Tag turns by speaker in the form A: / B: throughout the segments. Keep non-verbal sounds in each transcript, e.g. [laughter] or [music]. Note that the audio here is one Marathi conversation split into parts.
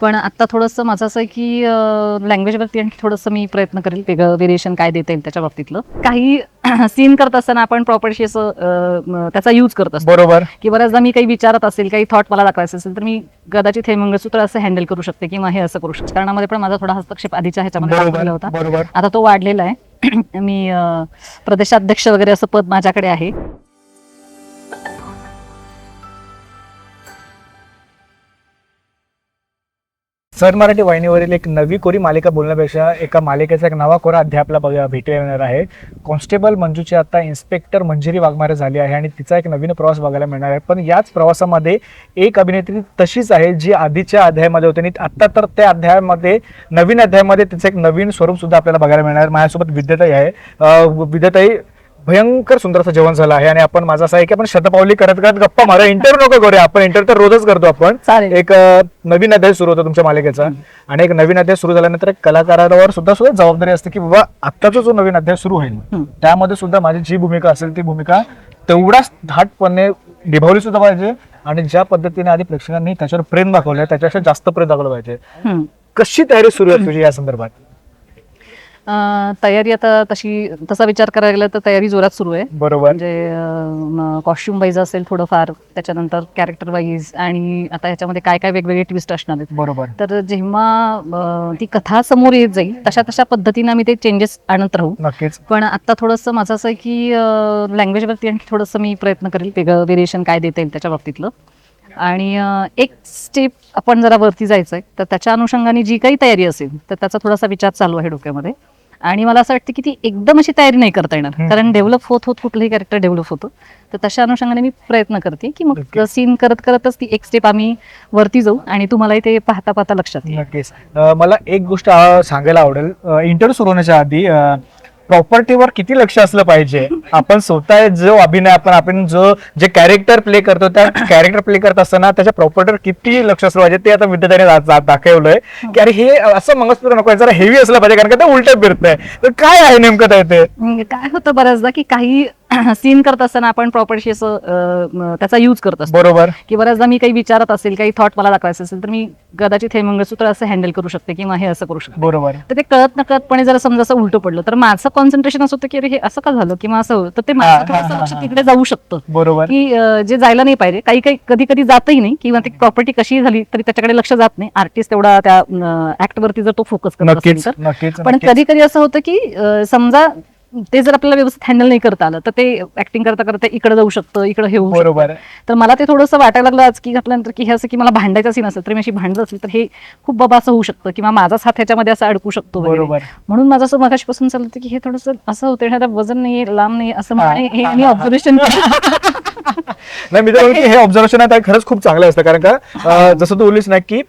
A: पण आता थोडंसं माझं असं आहे की लँग्वेजवरती आणखी थोडंसं मी प्रयत्न करेल वेगळं व्हेरिएशन काय देता येईल त्याच्या बाबतीतलं. काही [clears throat] सीन करत असताना आपण प्रॉपरशी असं त्याचा यूज करत असतो.
B: बरोबर.
A: की बऱ्याचदा मी काही विचारत असेल काही थॉट मला दाखवायचं असेल तर मी कदाचित हे मंगळसूत्र असं हँडल करू शकते किंवा हे असं करू शकते. कारणामध्ये पण माझा थोडा हस्तक्षेप आधीच्या ह्याच्यामध्ये
B: बरोबर
A: होता. आता तो वाढलेला आहे. [clears throat] मी प्रदेशाध्यक्ष वगैरे असं पद माझ्याकडे आहे.
B: सर मराठी वाहिनीवरील एक नवी कोरी मालिका बोलण्यापेक्षा एका मालिकेचा एक नवा कोरा अध्याय आपला बघा भेटायला येणार आहे. कॉन्स्टेबल मंजूची आता इन्स्पेक्टर मंजिरी वाघमारे झाली आहे आणि तिचा एक नवीन प्रवास बघायला मिळणार आहे. पण याच प्रवासामध्ये एक अभिनेत्री तशीच आहे जी आधीच्या अध्यायामध्ये होती आणि आत्ता तर त्या अध्यायामध्ये नवीन अध्यायामध्ये तिचं एक नवीन स्वरूप सुद्धा आपल्याला बघायला मिळणार आहे. माझ्यासोबत विद्याताई आहे. अं, विद्याताई भयंकर सुंदर असं जेवण झालं आहे. आणि आपण माझं असं आहे की आपण शतपावली करत करत गप्पा मारा. इंटरव्ह्यू नको करूया आपण. इंटरव्ह्यू तर रोजच करतो आपण. एक नवीन अध्याय सुरू होतो तुमच्या मालिकेचा. आणि एक नवीन अध्याय सुरू झाल्यानंतर एक कलाकारावर सुद्धा सुद्धा जबाबदारी असते की बाबा आत्ताचा जो नवीन अध्याय सुरू होईल. त्यामध्ये सुद्धा माझी जी भूमिका असेल ती भूमिका तेवढाच धाटपणे निभावली सुद्धा पाहिजे. आणि ज्या पद्धतीने आधी प्रेक्षकांनी त्याच्यावर प्रेम दाखवलं त्याच्यापेक्षा जास्त प्रेम दाखवलं पाहिजे. कशी तयारी सुरू आहे तुझी या संदर्भात?
A: अं, तयारी आता तशी तसा विचार करायला गेला तर तयारी जोरात सुरू आहे.
B: बरोबर.
A: म्हणजे कॉस्ट्युम वाईज असेल थोडंफार त्याच्यानंतर कॅरेक्टर वाईज आणि आता ह्याच्यामध्ये काय काय वेगवेगळे ट्विस्ट असणार आहेत.
B: बरोबर.
A: तर जेव्हा अं, ती कथा समोर येत जाईल तशा तशा पद्धतीनं आम्ही ते चेंजेस आणत राहू.
B: नक्कीच.
A: पण आता थोडंसं माझं असं आहे की लँग्वेजवरती आणखी थोडंसं मी प्रयत्न करेल वेगळं व्हेरिएशन काय देता येईल त्याच्या बाबतीतलं. आणि अं, एक स्टेप आपण जरा वरती जायचं आहे तर त्याच्या अनुषंगाने जी काही तयारी असेल तर त्याचा थोडासा विचार चालू आहे डोक्यामध्ये. आणि मला असं वाटतं की ती एकदम अशी तयारी नाही करता येणार. कारण डेव्हलप होत होत कुठलंही कॅरेक्टर डेव्हलप होतं. तर तशा अनुषंगाने मी प्रयत्न करते की मग. सीन करत करतच ती एक स्टेप आम्ही वरती जाऊ आणि तुम्हालाही ते पाहता पाहता लक्षात येईल.
B: नक्कीच. मला एक गोष्ट सांगायला आवडेल. इंटरव्ह्यू सुरू होण्याच्या आधी प्रॉपर्टीवर किती लक्ष असलं पाहिजे? आपण स्वतः जो अभिनय आपण आपण जो जे कॅरेक्टर प्ले करतो त्या कॅरेक्टर प्ले करत असताना त्याच्या प्रॉपर्टीवर किती लक्ष असलं पाहिजे ते आता विद्यार्थ्याने दाखवलंय. की अरे हे असं मंगळसूत्र नको जरा हेवी असलं पाहिजे कारण का ते उलट फिरतंय. तर काय आहे नेमकं ते- ते?
A: म्हणजे काय होतं बऱ्याचदा की काही [clears throat] सीन करत असताना आपण म, त्याचा यूज करत असतो.
B: बरोबर.
A: की बऱ्याचदा मी काही विचारत असेल काही थॉट मला दाखवायचं असेल तर मी कदाचित हे मंगळसूत्र असं हँडल करू शकते किंवा हे असं करू शकते.
B: बरोबर.
A: तर ते कळत नकळतपणे जर समजा असं उलटं पडलं तर माझं कॉन्सन्ट्रेशन असं होतं की अरे हे असं का झालं? किंवा असं होतं? ते माझं थोडंसं लक्ष. तिकडे जाऊ शकतं.
B: बरोबर.
A: की अं, जे जायला नाही पाहिजे काही काही कधी कधी जातही नाही किंवा ती प्रॉपर्टी कशी झाली तरी त्याच्याकडे लक्ष जात नाही. आर्टिस्ट तेवढा त्या ऍक्ट वरती जर तो फोकस करत असेल
B: नक्कीच
A: तर.
B: नक्कीच
A: पण
B: नक्कीच.
A: कधी कधी असं होतं की अं, समजा ते जर आपल्याला व्यवस्थित हँडल नाही करता आलं तर ते ऍक्टिंग करता करता इकडे जाऊ शकतं इकडे हे होऊ शकतं.
B: बरोबर
A: तर मला ते थोडंसं वाटायला लागलं आज की घातल्यानंतर की हे असं की मला भांडायचं सीन असेल तर मी अशी भांडत असेल तर हे खूप बाबा असं होऊ शकतं किंवा माझाच हात ह्याच्यामध्ये असं अडकू शकतो वगैरे.
B: बरोबर
A: म्हणून माझं असं मगाशीपासून चाललं होतं की हे थोडंसं असं होतं ह्याला वजन नाही लांब नाही असं
B: हा,
A: म्हणे हे मी ऑब्झर्वेशन [laughs]
B: नाही मी तर म्हणतो की हे ऑब्झर्वेशन आहे ते खरंच खूप चांगलं असतं कारण का अं, जसं तू बोललीस ना की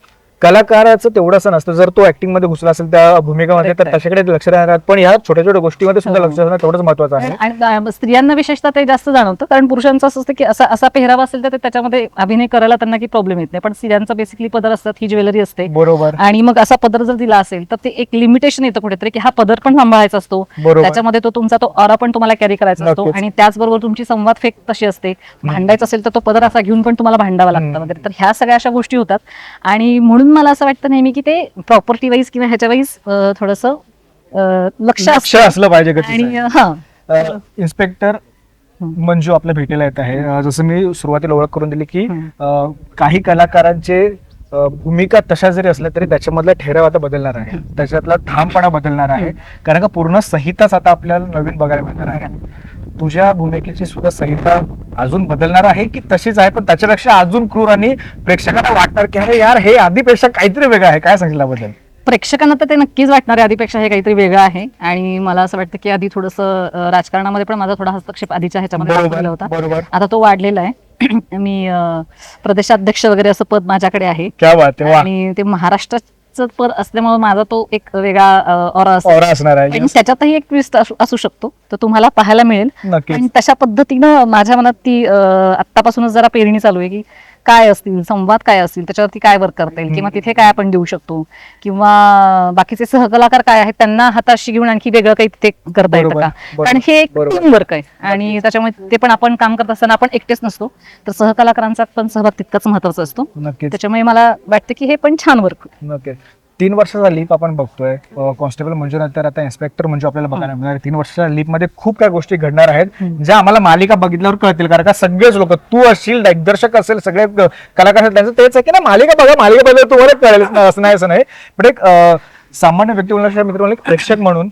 B: कलाकाराचं तेवढं असं नसतं. जर तो ऍक्टिंगमध्ये घुसला असेल त्या भूमिकामध्ये तर. त्याच्याकडे लक्ष राहणार. पण ह्या छोट्या छोट्या गोष्टीमध्ये सुद्धा
A: हो.
B: लक्ष असणं तेवढंच महत्वाचं आहे.
A: आणि स्त्रियांना विशेषतः ते जास्त जाणवतं. कारण पुरुषांचं असं असतं की असा असा पेहरावा असेल तर त्याच्यामध्ये अभिनय करायला त्यांना काही प्रॉब्लेम येत नाही. पण स्त्रियांचा बेसिकली पदर असतात ही ज्वेलरी असते.
B: बरोबर.
A: आणि मग असा पदर जर दिला असेल तर ते एक लिमिटेशन येतं कुठेतरी की हा पदर पण सांभाळायचा असतो. त्याच्यामध्ये तो तुमचा तो ऑरा पण तुम्हाला कॅरी करायचा असतो. आणि त्याचबरोबर तुमची संवाद फेक तशी असते. भांडायचं असेल तर तो पदर असा घेऊन पण तुम्हाला भांडावा लागतं. वगैरे. तर ह्या सगळ्या अशा गोष्टी होतात. आणि म्हणून मला असं वाटतं नेहमी की ते प्रॉपर्टी वाईज किंवा ह्याच्या वाईज थोडस लक्ष
B: लक्ष
A: असतं.
B: असलं पाहिजे
A: आणि
B: गतीचं.
A: हा
B: अं, इन्स्पेक्टर. मंजू आपल्या भेटीला येत आहे अं, जसं मी सुरुवातीला ओळख करून दिली की
A: हम्म.
B: अं, काही कलाकारांचे अं, भूमिका तशा जरी असल्या तरी त्याच्यामधला ठेराव आता बदलणार आहे त्याच्यातला ठामपणा बदलणार आहे कारण का पूर्ण संहिताच आता आपल्याला नवीन बघायला मिळणार आहे तुझ्या भूमिकेची सुद्धा संहिता अजून बदलणार आहे की तशीच आहे? पण त्याच्यापेक्षा अजून क्रूर आणि प्रेक्षकांना वाटणार की अरे यार हे आधीपेक्षा काहीतरी वेगळं आहे. काय सांगितलं बद्दल
A: प्रेक्षकांना तर ते नक्कीच वाटणार आहे आधीपेक्षा हे काहीतरी वेगळं आहे. आणि मला असं वाटतं की आधी थोडंसं राजकारणामध्ये पण माझा थोडा हस्तक्षेप आधीच्या ह्याच्यामध्ये होता.
B: बरोबर.
A: आता तो वाढलेला आहे. [clears throat] मी प्रदेशाध्यक्ष वगैरे असं पद माझ्याकडे आहे. आणि ते महाराष्ट्राचं पद असल्यामुळे माझा तो एक वेगळा ऑरा असतो.
B: असणार आहे.
A: आणि त्याच्यातही एक ट्विस्ट असू शकतो. तर तुम्हाला पाहायला मिळेल. आणि तशा पद्धतीनं माझ्या मनात ती अं, आत्तापासूनच जरा पेरणी चालू आहे की काय असतील संवाद काय असतील त्याच्यावरती काय वर्क करता येईल? किंवा तिथे काय आपण देऊ शकतो? किंवा बाकीचे सहकलाकार काय आहेत त्यांना हाताशी घेऊन आणखी वेगळं काही तिथे करता येतं का? कारण हे एक. टीम वर्क आहे. आणि त्याच्यामुळे ते पण आपण काम करत असताना आपण एकटेच नसतो. तर सहकलाकारांचा पण सहभाग तितकाच महत्त्वाचा असतो. त्याच्यामुळे मला वाटतं की हे पण छान वर्क
B: तीन वर्षाचा लीप आपण बघतोय. कॉन्स्टेबल मंजू नंतर आता इन्स्पेक्टर मंजू आपल्याला बघायला मिळणार. तीन वर्षाच्या लीपमध्ये खूप काही गोष्टी घडणार आहेत. ज्या आम्हाला मालिका बघितल्यावर कळतील. कारण का सगळेच लोक तू असशील दिग्दर्शक असेल सगळे कलाकार असेल त्यांचं तेच आहे की ना मालिका बघा मालिका बघा तुम्हाला कळेल. असं नाही असं नाही. पण एक सामान्य व्यक्ती मित्र एक प्रेक्षक म्हणून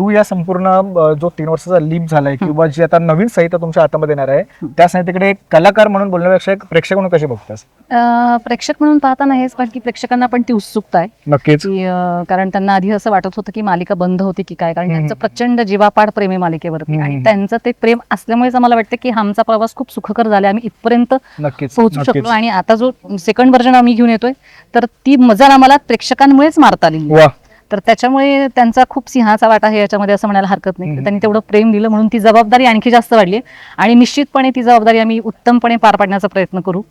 B: तू या संपूर्ण अं, जो तीन वर्षाचा लीप झालाय किंवा जी आता नवीन संहिता तुमच्या हातामध्ये येणार आहे त्या संहितेकडे एक कलाकार म्हणून बोलण्यापेक्षा एक प्रेक्षक म्हणून कशी बघतास?
A: अं, प्रेक्षक म्हणून पाहताना हेच वाटतं की प्रेक्षकांना पण ती उत्सुकता आहे.
B: नक्कीच.
A: की अं, कारण त्यांना आधी असं वाटत होतं की मालिका बंद होती की काय कारण त्यांचं प्रचंड जीवापाड प्रेम आहे मालिकेवरती. आणि त्यांचं ते प्रेम असल्यामुळेच आम्हाला वाटतं की आमचा प्रवास खूप सुखकर झाला आम्ही इथपर्यंत
B: नक्कीच
A: पोहोचू
B: नक्कीच.
A: शकलो. आणि आता जो सेकंड व्हर्जन आम्ही घेऊन येतोय तर ती मजा आम्हाला प्रेक्षकांमुळेच मारता.
B: वा.
A: तर त्याच्यामुळे त्यांचा खूप सिंहाचा वाटा आहे याच्यामध्ये असं म्हणायला हरकत नाही. त्यांनी तेवढं प्रेम दिलं म्हणून ती जबाबदारी आणखी जास्त वाढली आहे. आणि निश्चितपणे ती जबाबदारी आम्ही उत्तमपणे पार पाडण्याचा प्रयत्न करू.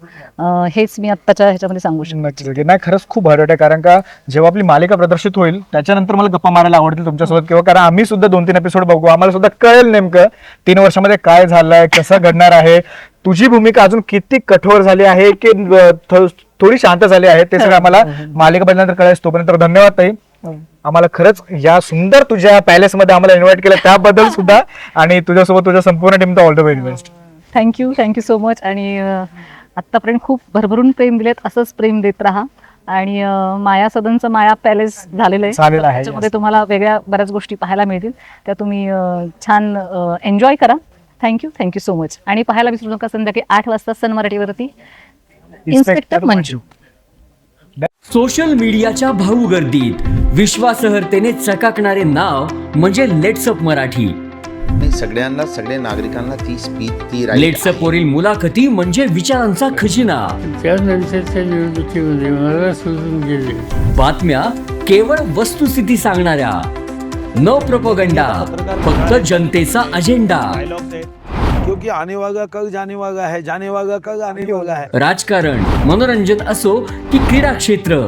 A: हेच मी आत्ताच्या ह्याच्यामध्ये सांगू शकतो.
B: नाही खरंच खूप भारी वाटतं कारण का जेव्हा आपली मालिका प्रदर्शित होईल त्याच्यानंतर मला गप्पा मारायला आवडतील तुमच्यासोबत किंवा कारण आम्ही सुद्धा दोन तीन एपिसोड बघू. आम्हाला सुद्धा कळेल नेमकं तीन वर्षामध्ये काय झालंय कसं घडणार आहे. तुझी भूमिका अजून किती कठोर झाली आहे की थोडी शांत झाली आहे ते सगळं आम्हाला मालिका बघितल्यानंतर कळेल. तोपर्यंत धन्यवाद ताई. आम्हाला खरंच या सुंदर तुझ्या पॅलेस मध्ये आम्हाला इन्व्हाइट केलं. त्याबद्दल [laughs] सुद्धा आणि तुझ्यासोबत तुझ्या संपूर्ण टीमचा all the very best
A: thank you thank you so much आणि अं, आत्तापर्यंत खूप भरभरून प्रेम दिलेत असंच प्रेम देत राहा. आणि माया सदनचं माया पॅलेस झालेलं आहे. त्याच्यामध्ये तुम्हाला वेगळ्या बऱ्याच गोष्टी पाहायला मिळतील. त्या तुम्ही छान एन्जॉय करा. थँक्यू थँक्यू सो मच आणि पाहायला विसरू नका संध्याकाळी आठ वाजता सन मराठीवरती. इन्स्पेक्टर मंजू
C: सोशल मीडियाच्या भाऊ गर्दीत. विश्वासार्हतेने चकाकणारे नाव म्हणजे लेट्सअप मराठी.
D: नाही सगळ्यांना सगळ्या नागरिकांना ती स्पीच ती right
C: लेट्सअप वरील मुलाखती म्हणजे विचारांचा खजिना.
E: त्यानंतरच्या निवडणुकीमध्ये मला सोडून गेले.
C: बातम्या केवळ वस्तुस्थिती सांगणाऱ्या. न प्रपोगंडा फक्त जनतेचा अजेंडा
F: क्योंकि आने वाला कल जाने वाला है जाने वाला कल आने वाला है।
C: राजकारण मनोरंजन असो की क्रीडा क्षेत्र.